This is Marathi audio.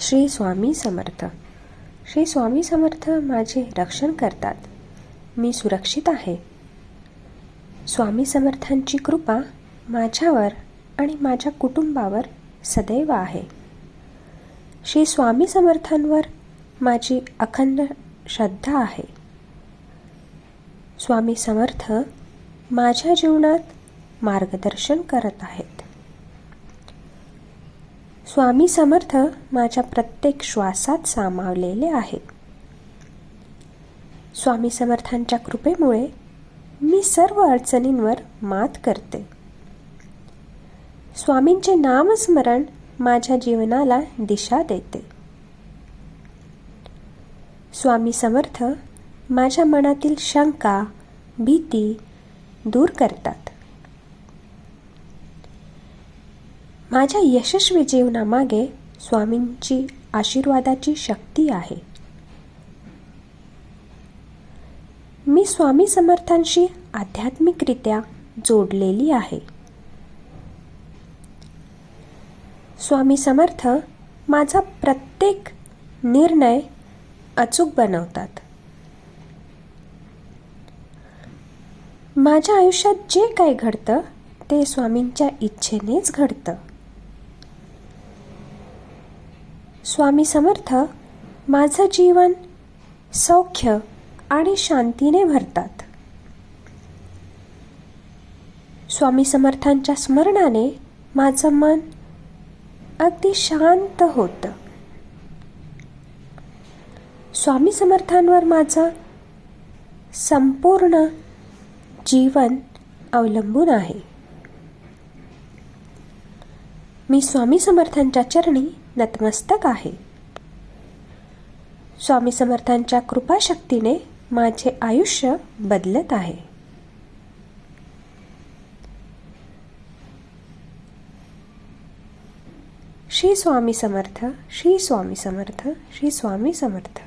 श्री स्वामी समर्थ. श्री स्वामी समर्थ माझे रक्षण करतात. मी सुरक्षित आहे. स्वामी समर्थांची कृपा माझ्यावर आणि माझ्या कुटुंबावर सदैव आहे. श्री स्वामी समर्थांवर माझी अखंड श्रद्धा आहे. स्वामी समर्थ माझ्या जीवनात मार्गदर्शन करत आहेत. स्वामी समर्थ माझ्या प्रत्येक श्वासात सामावलेले आहेत. स्वामी समर्थांच्या कृपेमुळे मी सर्व अडचणींवर मात करते. स्वामींचे नामस्मरण माझ्या जीवनाला दिशा देते. स्वामी समर्थ माझ्या मनातील शंका भीती दूर करतात. माझ्या यशस्वी जीवनामागे स्वामींची आशीर्वादाची शक्ती आहे. मी स्वामी समर्थांशी आध्यात्मिकरित्या जोडलेली आहे. स्वामी समर्थ माझा प्रत्येक निर्णय अचूक बनवतात. माझ्या आयुष्यात जे काही घडतं ते स्वामींच्या इच्छेनेच घडतं. स्वामी समर्थ माझं जीवन सौख्य आणि शांतीने भरतात. स्वामी समर्थांच्या स्मरणाने माझं मन अगदी शांत होतं. स्वामी समर्थांवर माझं संपूर्ण जीवन अवलंबून आहे. मी स्वामी समर्थांच्या चरणी नतमस्तक आहे. स्वामी समर्थांच्या कृपाशक्तीने माझे आयुष्य बदलत आहे. श्री स्वामी समर्थ श्री स्वामी समर्थ श्री स्वामी समर्थ.